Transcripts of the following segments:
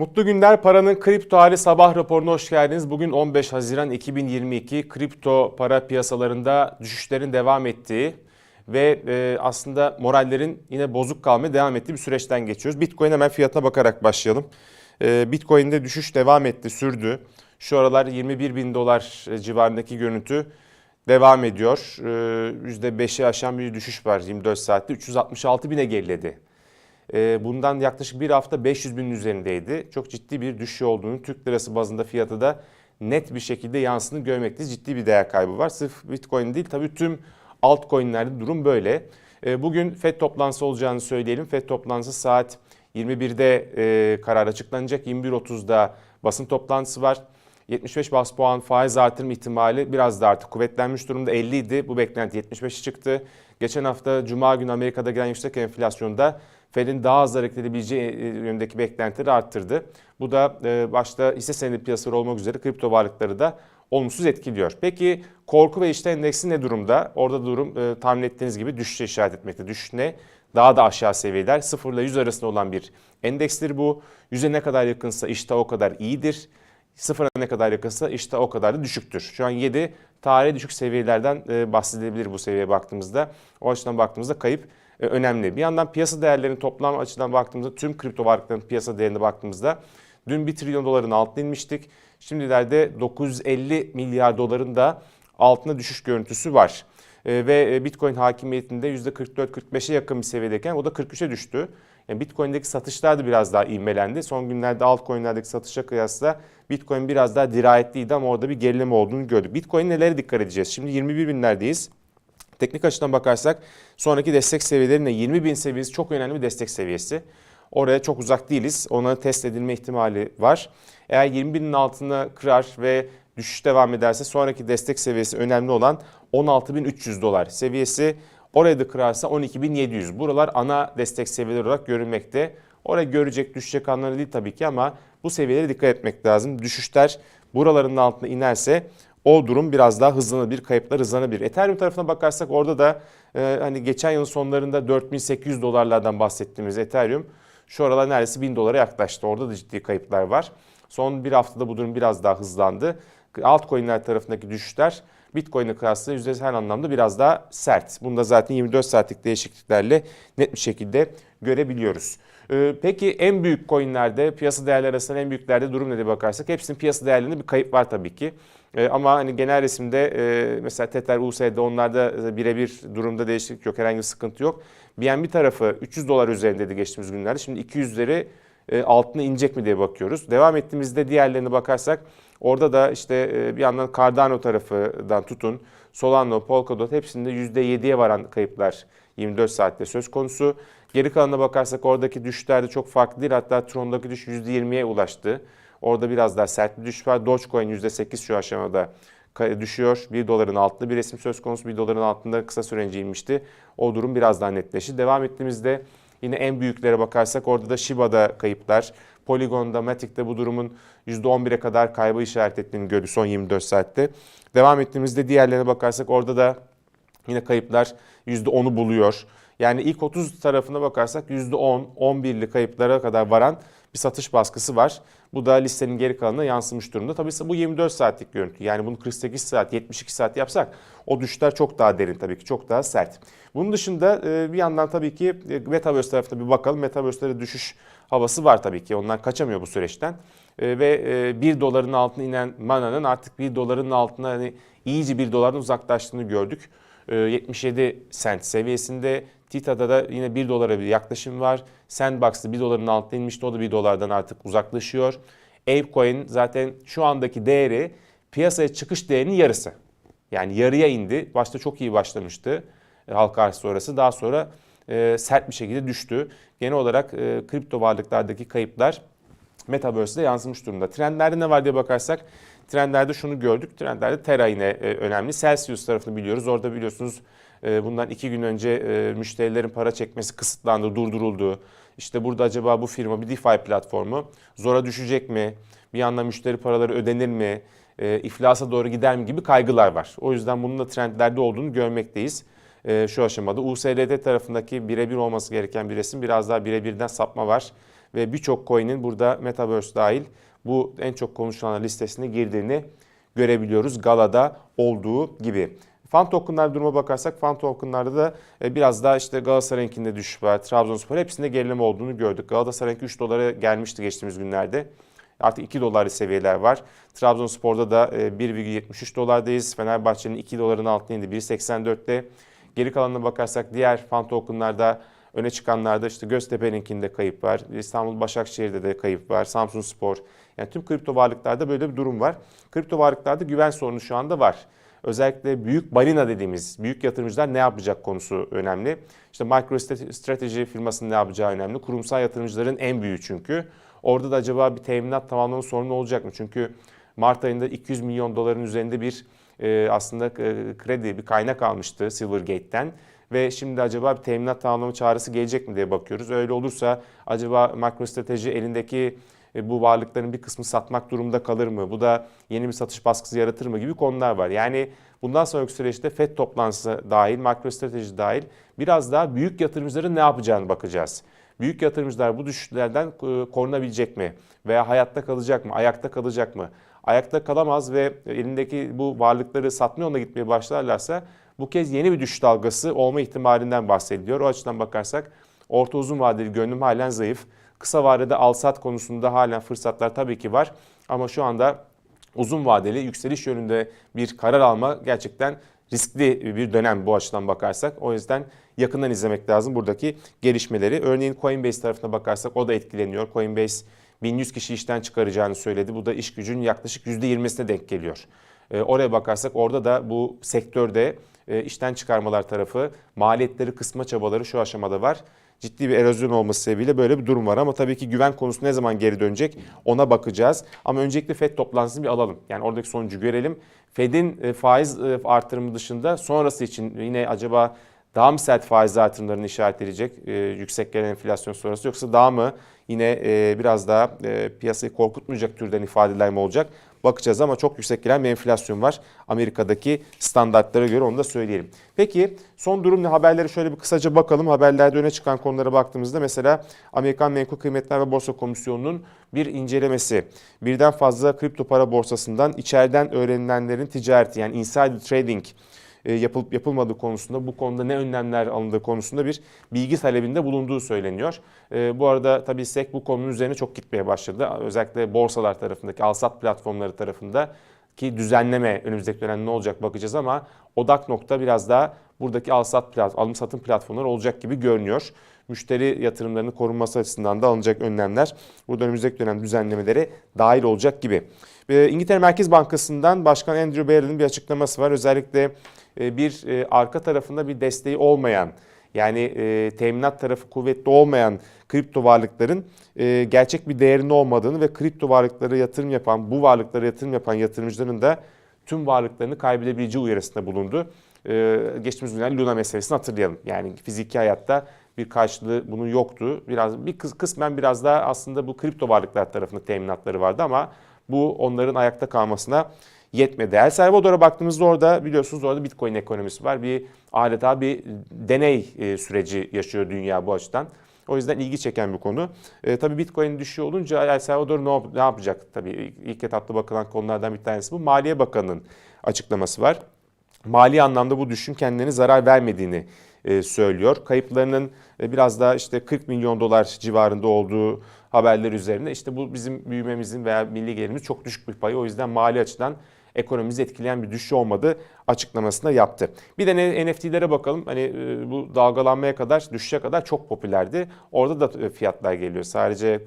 Mutlu günler paranın kripto hali sabah raporuna hoş geldiniz. Bugün 15 Haziran 2022 kripto para piyasalarında düşüşlerin devam ettiği ve e, aslında morallerin yine bozuk kalmaya devam ettiği bir süreçten geçiyoruz. Bitcoin hemen fiyatına bakarak başlayalım. E, Bitcoin'de düşüş devam etti, sürdü. Şu aralar 21 bin dolar civarındaki görüntü devam ediyor. E, %5'i aşan bir düşüş var 24 saatte. 366 bine geriledi. E, bundan yaklaşık bir hafta 500 binin üzerindeydi. Çok ciddi bir düşüş olduğunu Türk lirası bazında fiyatı da net bir şekilde yansını görmekteyiz. Ciddi bir değer kaybı var. Sırf Bitcoin değil tabii tüm altcoin'lerde durum böyle. E, bugün FED toplantısı olacağını söyleyelim. FED toplantısı saat 21'de e, karar açıklanacak. 21.30'da basın toplantısı var. 75 bas puan faiz artırma ihtimali biraz da artık kuvvetlenmiş durumda 50 idi. Bu beklenti 75'e çıktı. Geçen hafta Cuma günü Amerika'da gelen yüksek enflasyonda Fed'in daha az hareket edebileceği yönündeki beklentileri arttırdı. Bu da başta hisse senedi piyasaları olmak üzere kripto varlıkları da olumsuz etkiliyor. Peki korku ve iştah endeksi ne durumda? Orada durum tahmin ettiğiniz gibi düşüşe işaret etmekte. Düşüş ne? Daha da aşağı seviyeler 0 ile 100 arasında olan bir endekstir bu. 100'e ne kadar yakınsa iştah o kadar iyidir. Sıfıra ne kadar yakınsa işte o kadar da düşüktür. Şu an 7 tarihi düşük seviyelerden bahsedilebilir bu seviyeye baktığımızda. O açıdan baktığımızda kayıp önemli. Bir yandan piyasa değerlerinin toplam açıdan baktığımızda tüm kripto varlıkların piyasa değerine baktığımızda dün 1 trilyon doların altına inmiştik. Şimdilerde 950 milyar doların da altına düşüş görüntüsü var. Ve Bitcoin hakimiyetinde %44-45'e yakın bir seviyedeyken o da 43'e düştü. Yani Bitcoin'deki satışlar da biraz daha ivmelendi. Son günlerde altcoin'lerdeki satışa kıyasla Bitcoin biraz daha dirayetliydi ama orada bir gerileme olduğunu gördük. Bitcoin nelere dikkat edeceğiz? Şimdi 21 binlerdeyiz. Teknik açıdan bakarsak sonraki destek seviyelerine 20 bin seviyesi çok önemli bir destek seviyesi. Oraya çok uzak değiliz. Onların test edilme ihtimali var. Eğer 20 binin altına kırar ve düşüş devam ederse sonraki destek seviyesi önemli olan 16.300 dolar seviyesi. Oraya da kırarsa 12.700. Buralar ana destek seviyeleri olarak görülmekte. Oraya görecek düşecek anlamda değil tabii ki ama bu seviyelere dikkat etmek lazım. Düşüşler buraların altına inerse o durum biraz daha hızlanabilir, kayıplar hızlanabilir. Ethereum tarafına bakarsak orada da e, hani geçen yılın sonlarında 4800 dolarlardan bahsettiğimiz Ethereum şu aralar neredeyse 1000 dolara yaklaştı. Orada da ciddi kayıplar var. Son bir haftada bu durum biraz daha hızlandı. Altcoin'ler tarafındaki düşüşler Bitcoin'e kıyasla yüzdesel anlamda biraz daha sert. Bunu da zaten 24 saatlik değişikliklerle net bir şekilde görebiliyoruz. Peki en büyük coinlerde, piyasa değerleri arasında en büyüklerde durum ne diye bakarsak hepsinin piyasa değerlerinde bir kayıp var tabii ki. Ama hani genel resimde mesela Tether, USD onlarda birebir durumda değişiklik yok, herhangi bir sıkıntı yok. BNB tarafı 300 dolar üzerindeydi geçtiğimiz günlerde. Şimdi 200'leri altına inecek mi diye bakıyoruz. Devam ettiğimizde diğerlerine bakarsak orada da işte bir yandan Cardano tarafından tutun Solano, Polkadot hepsinde %7'ye varan kayıplar 24 saatte söz konusu. Geri kalanına bakarsak oradaki düşüşler de çok farklı değil. Hatta Tron'daki düşüş %20'ye ulaştı. Orada biraz daha sert bir düşüş var. Dogecoin %8 şu aşamada düşüyor. 1 doların altında bir resim söz konusu. 1 doların altında kısa süre önce inmişti. O durum biraz daha netleşti. Devam ettiğimizde yine en büyüklere bakarsak orada da Shiba'da kayıplar. Polygon'da, Matic'te bu durumun %11'e kadar kaybı işaret ettiğini gördük son 24 saatte. Devam ettiğimizde diğerlerine bakarsak orada da yine kayıplar %10'u buluyor. Yani ilk 30 tarafına bakarsak %10, 11'li kayıplara kadar varan bir satış baskısı var. Bu da listenin geri kalanına yansımış durumda. Tabii bu 24 saatlik görüntü. Yani bunu 48 saat, 72 saat yapsak o düşüşler çok daha derin tabii ki, çok daha sert. Bunun dışında bir yandan tabii ki Metaverse tarafına bir bakalım. Metaverse'lere düşüş havası var tabii ki. Onlar kaçamıyor bu süreçten. Ve 1 doların altına inen Mana'nın artık 1 doların altına hani iyice 1 dolardan uzaklaştığını gördük. 77 sent seviyesinde. Tita'da da yine 1 dolara bir yaklaşım var. Sandbox'ta 1 doların altına inmişti. O da 1 dolardan artık uzaklaşıyor. Apecoin zaten şu andaki değeri piyasaya çıkış değerinin yarısı. Yani yarıya indi. Başta çok iyi başlamıştı halka arz sonrası. Daha sonra e, sert bir şekilde düştü. Genel olarak e, kripto varlıklardaki kayıplar Metaverse'de yansımış durumda. Trendlerde ne var diye bakarsak trendlerde şunu gördük. Trendlerde Terra yine e, önemli. Celsius tarafını biliyoruz. Orada biliyorsunuz e, bundan iki gün önce e, müşterilerin para çekmesi kısıtlandı, durduruldu. İşte burada acaba bu firma bir DeFi platformu zora düşecek mi? Bir yandan müşteri paraları ödenir mi? E, iflasa doğru gider mi gibi kaygılar var. O yüzden bunun da trendlerde olduğunu görmekteyiz şu aşamada. USDT tarafındaki birebir olması gereken bir resim biraz daha birebirden sapma var. ve birçok coin'in burada Metaverse dahil bu en çok konuşulan listesine girdiğini görebiliyoruz Gala'da olduğu gibi. Fan tokenlar duruma bakarsak fan tokenlarda da e, biraz daha işte Galatasaray'ınkinde düşüş var. Trabzonspor hepsinde gerileme olduğunu gördük. Galatasaray'ınki 3 dolara gelmişti geçtiğimiz günlerde. Artık 2 dolarlı seviyeler var. Trabzonspor'da da e, 1,73 dolardayız. Fenerbahçe'nin 2 doların altına indi 1,84'te. Geri kalanına bakarsak diğer fan tokenlarda öne çıkanlarda işte Göztepe'ninkinde kayıp var. İstanbul Başakşehir'de de kayıp var. Samsun Spor. Yani tüm kripto varlıklarda böyle bir durum var. Kripto varlıklarda güven sorunu şu anda var. Özellikle büyük balina dediğimiz büyük yatırımcılar ne yapacak konusu önemli. İşte MicroStrategy firmasının ne yapacağı önemli. Kurumsal yatırımcıların en büyüğü çünkü. Orada da acaba bir teminat tamamlama sorunu olacak mı? Çünkü Mart ayında 200 milyon doların üzerinde bir e, aslında e, kredi, bir kaynak almıştı Silvergate'den. Ve şimdi acaba bir teminat tamamlama çağrısı gelecek mi diye bakıyoruz. Öyle olursa acaba MicroStrategy elindeki bu varlıkların bir kısmı satmak durumunda kalır mı? Bu da yeni bir satış baskısı yaratır mı gibi konular var. Yani bundan sonraki süreçte FED toplantısı dahil, MicroStrategy dahil biraz daha büyük yatırımcıların ne yapacağını bakacağız. Büyük yatırımcılar bu düşüşlerden e, korunabilecek mi? Veya hayatta kalacak mı? Ayakta kalacak mı? Ayakta kalamaz ve elindeki bu varlıkları satma yoluna gitmeye başlarlarsa bu kez yeni bir düşüş dalgası olma ihtimalinden bahsediliyor. O açıdan bakarsak orta uzun vadeli gönlüm halen zayıf. Kısa vadede al-sat konusunda halen fırsatlar tabii ki var. Ama şu anda uzun vadeli yükseliş yönünde bir karar alma gerçekten riskli bir dönem bu açıdan bakarsak. O yüzden yakından izlemek lazım buradaki gelişmeleri. Örneğin Coinbase tarafına bakarsak o da etkileniyor. Coinbase 1100 kişi işten çıkaracağını söyledi. Bu da iş gücünün yaklaşık %20'sine denk geliyor. Ee, oraya bakarsak orada da bu sektörde e, işten çıkarmalar tarafı maliyetleri kısma çabaları şu aşamada var. Ciddi bir erozyon olması sebebiyle böyle bir durum var ama tabii ki güven konusu ne zaman geri dönecek ona bakacağız. Ama öncelikle FED toplantısını bir alalım. Yani oradaki sonucu görelim. FED'in e, faiz e, artırımı dışında sonrası için yine acaba daha mı sert faiz artırımlarını işaret edecek e, yüksek gelen enflasyon sonrası yoksa daha mı yine e, biraz daha piyasayı korkutmayacak türden ifadeler mi olacak? Bakacağız ama çok yüksek gelen bir enflasyon var Amerika'daki standartlara göre onu da söyleyelim. Peki son durum ne haberleri şöyle bir kısaca bakalım. Haberlerde öne çıkan konulara baktığımızda mesela Amerikan Menkul Kıymetler ve Borsa Komisyonu'nun bir incelemesi. Birden fazla kripto para borsasından içeriden öğrenilenlerin ticareti yani insider trading yapılıp yapılmadığı konusunda bu konuda ne önlemler alındığı konusunda bir bilgi talebinde bulunduğu söyleniyor. E, bu arada tabii SEC bu konunun üzerine çok gitmeye başladı. Özellikle borsalar tarafındaki alsat platformları tarafında ki düzenleme önümüzdeki dönem ne olacak bakacağız ama odak nokta biraz daha buradaki alsat alım satım platformları olacak gibi görünüyor. Müşteri yatırımlarının korunması açısından da alınacak önlemler burada önümüzdeki dönem düzenlemeleri dahil olacak gibi. E, İngiltere Merkez Bankası'ndan Başkan Andrew Bailey'nin bir açıklaması var. Özellikle e, bir e, arka tarafında bir desteği olmayan yani e, teminat tarafı kuvvetli olmayan kripto varlıkların e, gerçek bir değerinin olmadığını ve kripto varlıkları yatırım yapan, bu varlıklara yatırım yapan yatırımcıların da tüm varlıklarını kaybedebileceği uyarısında bulundu. E, geçtiğimiz günler Luna meselesini hatırlayalım. Yani fiziki hayatta bir karşılığı bunun yoktu. Biraz bir kısmen biraz daha aslında bu kripto varlıklar tarafında teminatları vardı ama bu onların ayakta kalmasına yetmedi. El Salvador'a baktığımızda orada biliyorsunuz orada Bitcoin ekonomisi var. Bir adeta bir deney e, süreci yaşıyor dünya bu açıdan. O yüzden ilgi çeken bir konu. E, tabii Bitcoin düşüyor olunca El Salvador ne, ne yapacak? Tabii ilk etapta bakılan konulardan bir tanesi bu. Maliye Bakanı'nın açıklaması var. Mali anlamda bu düşün kendine zarar vermediğini e, söylüyor. Kayıplarının e, biraz daha işte 40 milyon dolar civarında olduğu haberler üzerine işte bu bizim büyümemizin veya milli gelirimiz çok düşük bir payı. O yüzden mali açıdan ekonomimizi etkileyen bir düşüş olmadı açıklamasını yaptı. Bir de NFT'lere bakalım. Hani e, bu dalgalanmaya kadar, düşüşe kadar çok popülerdi. Orada da e, fiyatlar geliyor. Sadece e,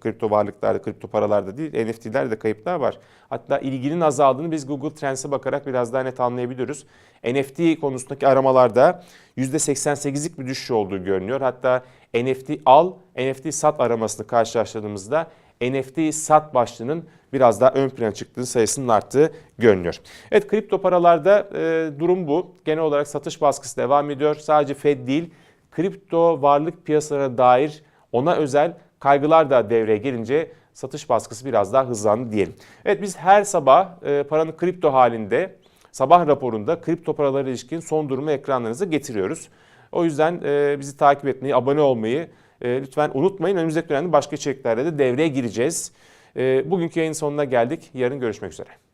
kripto varlıklarda, kripto paralarda değil, NFT'lerde de kayıplar var. Hatta ilginin azaldığını biz Google Trends'e bakarak biraz daha net anlayabiliyoruz. NFT konusundaki aramalarda %88'lik bir düşüş olduğu görünüyor. Hatta NFT al, NFT sat aramasını karşılaştırdığımızda NFT sat başlığının biraz daha ön plana çıktığı sayısının arttığı görünüyor. Evet kripto paralarda e, durum bu. Genel olarak satış baskısı devam ediyor. Sadece Fed değil kripto varlık piyasalarına dair ona özel kaygılar da devreye gelince satış baskısı biraz daha hızlandı diyelim. Evet biz her sabah e, paranın kripto halinde sabah raporunda kripto paralara ilişkin son durumu ekranlarınıza getiriyoruz. O yüzden e, bizi takip etmeyi, abone olmayı E, lütfen unutmayın önümüzdeki dönemde başka içeriklerle de devreye gireceğiz. E, bugünkü yayın sonuna geldik. Yarın görüşmek üzere.